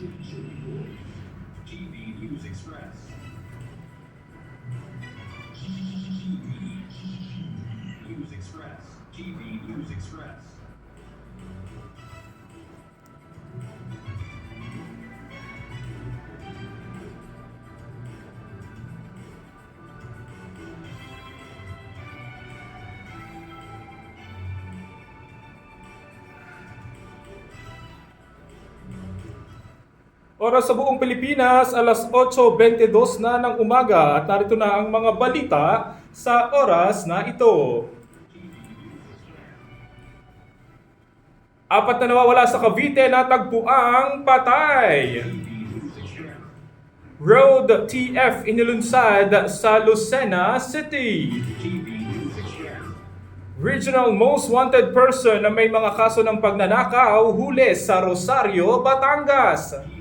TV News Express. TV News Express. Oras sa buong Pilipinas, alas 8.22 na ng umaga at narito na ang mga balita sa oras na ito. Apat na nawawala sa Cavite na tagpuang patay. Road TF inilunsad sa Lucena City. Regional Most Wanted Person na may mga kaso ng pagnanakaw huli sa Rosario, Batangas.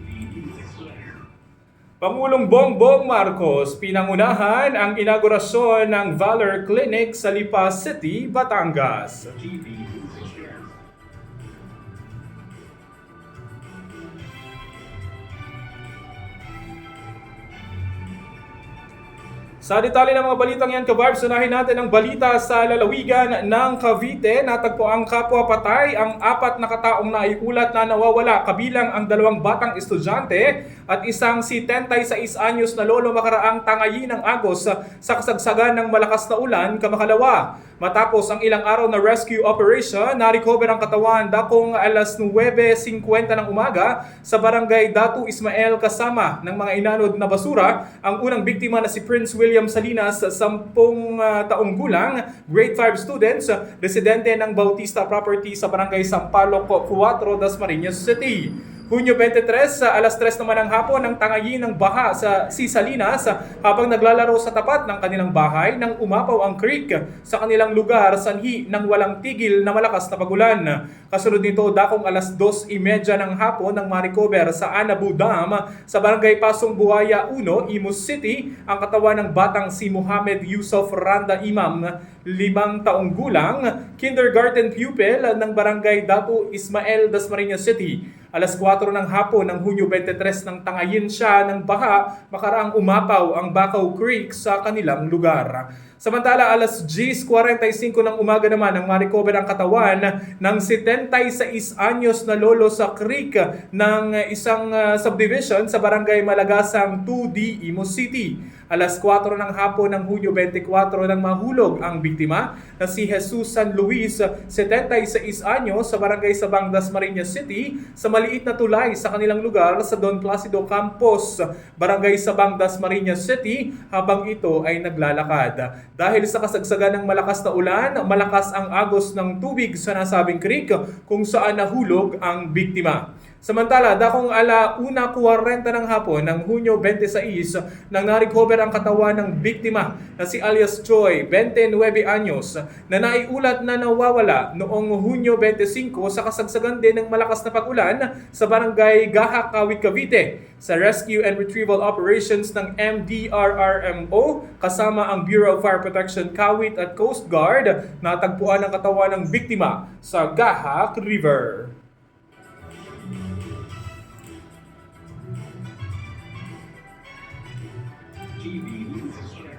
Pangulong Bongbong Marcos pinangunahan ang inaugurasyon ng Valor Clinic sa Lipa City, Batangas. TV Sa detalye ng mga balitang yan, kabarbs, unahin natin ang balita sa lalawigan ng Cavite. Natagpo ang kapwa patay ang apat na kataong naiulat na nawawala kabilang ang dalawang batang estudyante at isang si Tentay sa anyos na lolo makaraang tangayi ng Agos sa kasagsagan ng malakas na ulan kamakalawa. Matapos ang ilang araw na rescue operation, na-recover ang katawan dakong alas 9.50 ng umaga sa barangay Datu Ismael kasama ng mga inanod na basura. Ang unang biktima na si Prince William Salinas, 10 uh, taong gulang, grade 5 students, residente ng Bautista Property sa barangay Sampaloc 4, Dasmariñas City. Hunyo 23 sa alas 3 naman ng hapon ng tangayi ng baha sa si Salinas habang naglalaro sa tapat ng kanilang bahay nang umapaw ang creek sa kanilang lugar sanhi ng walang tigil na malakas na pagulan. Kasunod nito dakong alas 2.30 ng hapon ng Maricover sa Anabu Dam sa barangay Pasong Buhaya 1, Imus City ang katawan ng batang si Muhammad Yusuf Randa Imam limang taong gulang, kindergarten pupil ng barangay Datu Ismael Dasmariñas City. Alas 4 ng hapon ng Hunyo 23 ng tangayin siya ng baha makaraang umapaw ang Bakaw Creek sa kanilang lugar. Samantala, alas 10.45 ng umaga naman ang maricover ang katawan ng 76 anyos na lolo sa creek ng isang uh, subdivision sa barangay Malagasang 2D, Imus City. Alas 4 ng hapon ng Hunyo 24 nang mahulog ang biktima na si Jesus San Luis, 76 anyos sa barangay Sabang Dasmariñas City sa maliit na tulay sa kanilang lugar sa Don Placido Campos, barangay Sabang Dasmariñas City habang ito ay naglalakad. Dahil sa kasagsagan ng malakas na ulan, malakas ang agos ng tubig sa nasabing creek kung saan nahulog ang biktima. Samantala, dakong ala 1.40 ng hapon ng Hunyo 26 nang na-recover ang katawan ng biktima na si alias Choi, 29 anyos, na naiulat na nawawala noong Hunyo 25 sa kasagsagan din ng malakas na pag-ulan sa barangay Gahak, Kawit, Cavite sa rescue and retrieval operations ng MDRRMO kasama ang Bureau of Fire Protection Kawit at Coast Guard natagpuan ang katawan ng biktima sa Gahak River. TV News Express.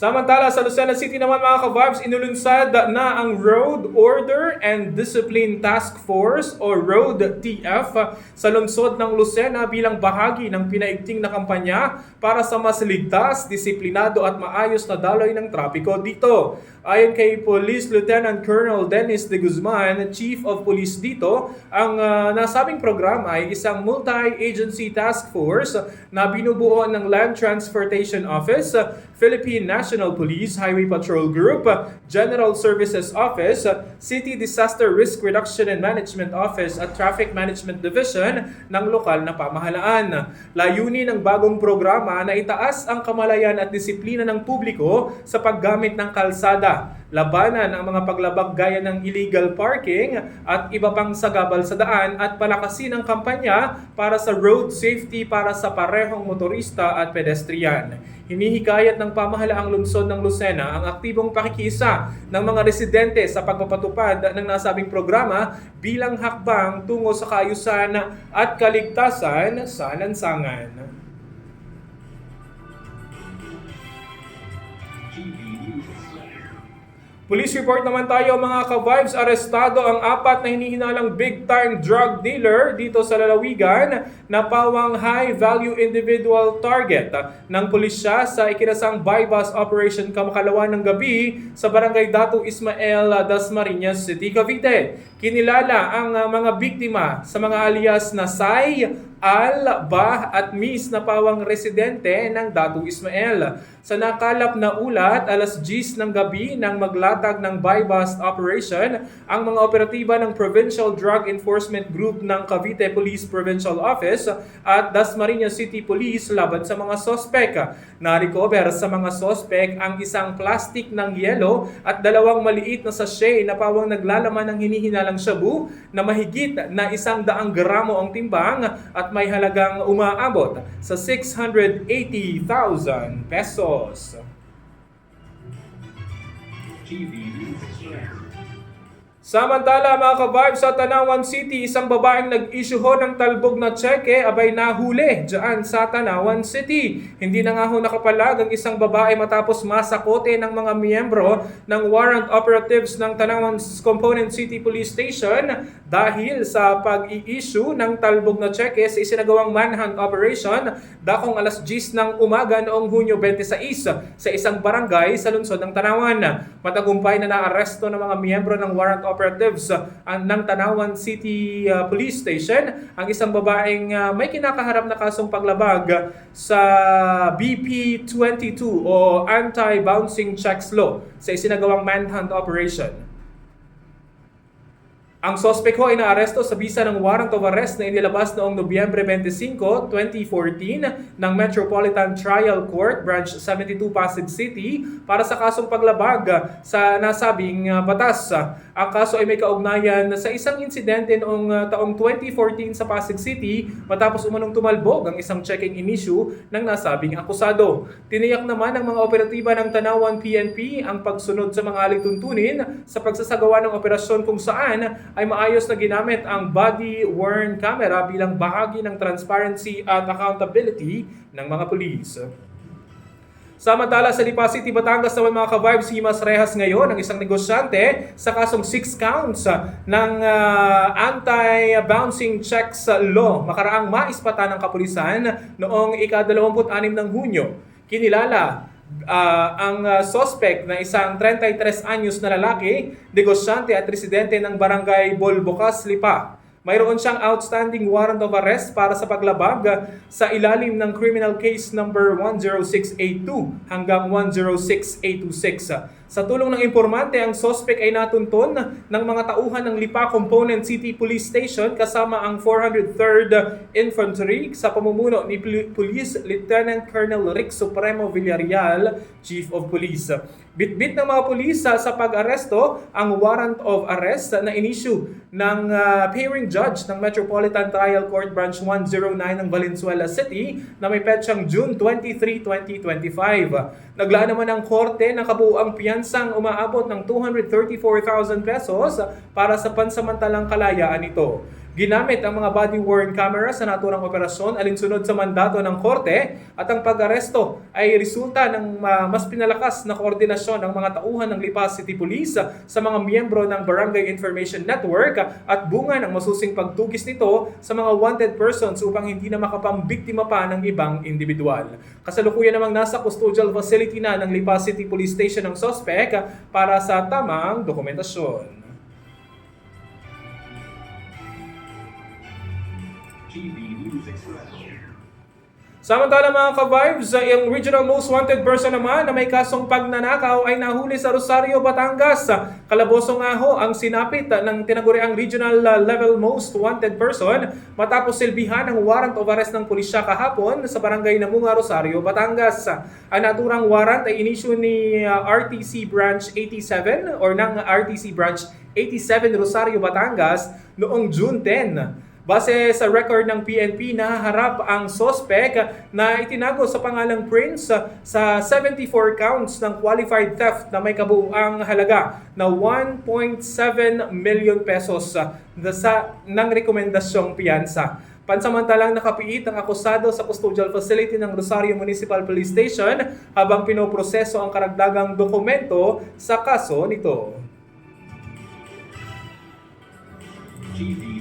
Samantala sa Lucena City naman mga ka-vibes, inulunsad na ang Road Order and Discipline Task Force o Road TF sa lungsod ng Lucena bilang bahagi ng pinaigting na kampanya para sa mas ligtas, disiplinado at maayos na daloy ng trapiko dito. Ayon kay Police Lieutenant Colonel Dennis de Guzman, Chief of Police dito, ang uh, nasabing programa ay isang multi-agency task force na binubuo ng Land Transportation Office, Philippine National Police Highway Patrol Group, General Services Office, City Disaster Risk Reduction and Management Office at Traffic Management Division ng lokal na pamahalaan. Layunin ng bagong programa na itaas ang kamalayan at disiplina ng publiko sa paggamit ng kalsada labanan ang mga paglabag gaya ng illegal parking at iba pang sagabal sa daan at palakasin ang kampanya para sa road safety para sa parehong motorista at pedestrian. Hinihikayat ng pamahalaang lungsod ng Lucena ang aktibong pakikiisa ng mga residente sa pagpapatupad ng nasabing programa bilang hakbang tungo sa kaayusan at kaligtasan sa lansangan. Police report naman tayo mga ka-vibes, arestado ang apat na hinihinalang big-time drug dealer dito sa Lalawigan na pawang high-value individual target ng pulisya sa ikinasang bypass operation kamakalawan ng gabi sa barangay Datu Ismael, Dasmariñas City, Cavite. Kinilala ang uh, mga biktima sa mga alias na Sai, Al, Bah at Miss na pawang residente ng Datu Ismael. Sa nakalap na ulat, alas 10 ng gabi nang maglatag ng buy-bust operation, ang mga operatiba ng Provincial Drug Enforcement Group ng Cavite Police Provincial Office at Dasmariñas City Police laban sa mga sospek. Na-recover sa mga sospek ang isang plastic ng yelo at dalawang maliit na sachet na pawang naglalaman ng hinihinalang shabu na mahigit na isang daang gramo ang timbang at may halagang umaabot sa 680,000 pesos. Express. Samantala mga ka-vibes sa Tanawan City, isang babaeng nag-issue ho ng talbog na tseke abay nahuli dyan sa Tanawan City. Hindi na nga ho nakapalag ang isang babae matapos masakote ng mga miyembro ng warrant operatives ng Tanawan Component City Police Station dahil sa pag-i-issue ng talbog na tseke sa isinagawang manhunt operation dakong alas 10 ng umaga noong Hunyo 26 sa isang barangay sa lungsod ng Tanawan. Matagumpay na naaresto ng mga miyembro ng warrant operatives uh, ng Tanawan City uh, Police Station ang isang babaeng uh, may kinakaharap na kasong paglabag sa BP 22 o Anti-Bouncing Checks Law sa isinagawang manhunt operation. Ang sospek ho ay naaresto sa bisa ng warrant of arrest na inilabas noong Nobyembre 25, 2014 ng Metropolitan Trial Court Branch 72 Pasig City para sa kasong paglabag sa nasabing uh, batas. Ang kaso ay may kaugnayan sa isang insidente noong uh, taong 2014 sa Pasig City matapos umanong tumalbog ang isang checking in issue ng nasabing akusado. Tiniyak naman ng mga operatiba ng Tanawan PNP ang pagsunod sa mga alituntunin sa pagsasagawa ng operasyon kung saan ay maayos na ginamit ang body-worn camera bilang bahagi ng transparency at accountability ng mga pulis. Samantala sa Lipa City, Batangas naman mga ka-vibes, Himas Rehas ngayon ang isang negosyante sa kasong 6 counts ng ah, anti-bouncing checks law makaraang maispata ng kapulisan noong ika-26 ng Hunyo. Kinilala Ah, ang ah, suspect na isang 33 anyos na lalaki, negosyante at residente ng barangay Bolbocas, Lipa. Mayroon siyang outstanding warrant of arrest para sa paglabag sa ilalim ng criminal case number 10682 hanggang 10686. Sa tulong ng informante, ang suspect ay natunton ng mga tauhan ng Lipa Component City Police Station kasama ang 403rd Infantry sa pamumuno ni Pol- Police Lieutenant Colonel Rick Supremo Villarreal, Chief of Police. Bitbit ng mga pulis sa, pag-aresto ang warrant of arrest na inisyu ng ah, hearing judge ng Metropolitan Trial Court Branch 109 ng Valenzuela City na may petsang June 23, 2025. Naglaan naman ang korte ng kabuuang piyansang umaabot ng 234,000 pesos para sa pansamantalang kalayaan nito. Ginamit ang mga body-worn camera sa naturang operasyon alinsunod sa mandato ng korte at ang pag-aresto ay resulta ng mas pinalakas na koordinasyon ng mga tauhan ng Lipa City Police sa mga miyembro ng Barangay Information Network at bunga ng masusing pagtugis nito sa mga wanted persons upang hindi na makapambiktima pa ng ibang individual. Kasalukuyan namang nasa custodial facility na ng Lipa City Police Station ang suspect para sa tamang dokumentasyon. TV News Express. Samantala mga ka-vibes, ang regional most wanted person naman na may kasong pagnanakaw ay nahuli sa Rosario, Batangas. Kalaboso nga ho ang sinapit ng tinaguriang regional uh, level most wanted person matapos silbihan ng warrant of arrest ng pulisya kahapon sa barangay Namunga, Rosario, Batangas. Ang naturang warrant ay inisyu ni uh, RTC Branch 87 or ng RTC Branch 87 Rosario, Batangas noong June 10. Base sa record ng PNP, nahaharap ang sospek na itinago sa pangalang Prince sa 74 counts ng qualified theft na may kabuuang halaga na 1.7 million pesos na sa ng rekomendasyong piyansa. Pansamantalang nakapiit ang akusado sa custodial facility ng Rosario Municipal Police Station habang pinoproseso ang karagdagang dokumento sa kaso nito. Express.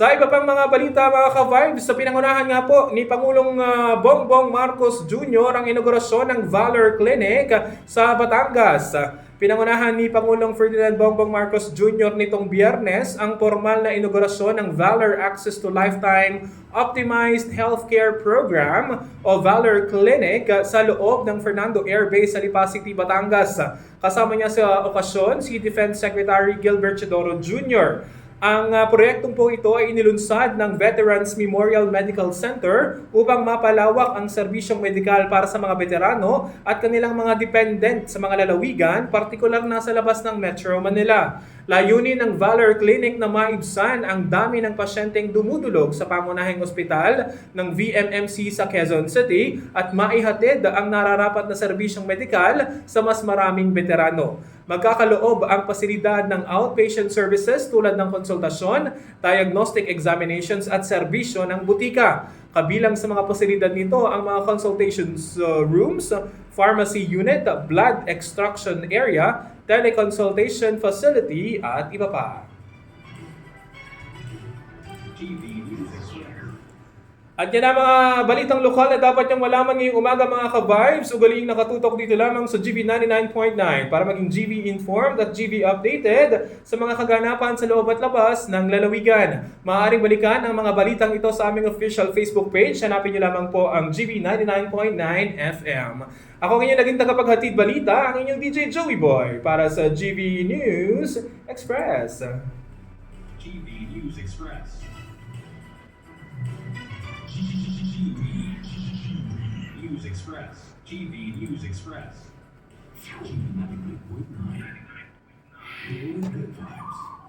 Sa iba pang mga balita mga ka-vibes, sa pinangunahan nga po ni Pangulong ah, Bongbong Marcos Jr. ang inaugurasyon ng Valor Clinic sa Batangas. Pinangunahan ni Pangulong Ferdinand Bongbong Marcos Jr. nitong biyernes ang formal na inaugurasyon ng Valor Access to Lifetime Optimized Healthcare Program o Valor Clinic sa loob ng Fernando Air Base sa Lipa City, Batangas. Kasama niya sa okasyon si Defense Secretary Gilbert Chidoro Jr. Ang uh, proyektong po ito ay inilunsad ng Veterans Memorial Medical Center upang mapalawak ang serbisyong medikal para sa mga veterano at kanilang mga dependent sa mga lalawigan, partikular na sa labas ng Metro Manila. Layunin ng Valor Clinic na maibsan ang dami ng pasyenteng dumudulog sa pangunahing ospital ng VMMC sa Quezon City at maihatid ang nararapat na serbisyong medikal sa mas maraming veterano. Magkakaloob ang pasilidad ng outpatient services tulad ng konsultasyon, diagnostic examinations at serbisyo ng butika. Kabilang sa mga pasilidad nito ang mga consultations uh, rooms, pharmacy unit, blood extraction area, teleconsultation facility at iba pa. TV. At yan ang mga balitang lokal na dapat niyong malaman ngayong umaga mga ka-vibes. Ugaling nakatutok dito lamang sa GV 99.9 para maging GV informed at GV updated sa mga kaganapan sa loob at labas ng lalawigan. Maaaring balikan ang mga balitang ito sa aming official Facebook page. Hanapin niyo lamang po ang GV 99.9 FM. Ako ngayon naging tagapaghatid balita, ang inyong DJ Joey Boy para sa GV News Express. TV News Express. TV News Express. TV News Express. TV 99.9.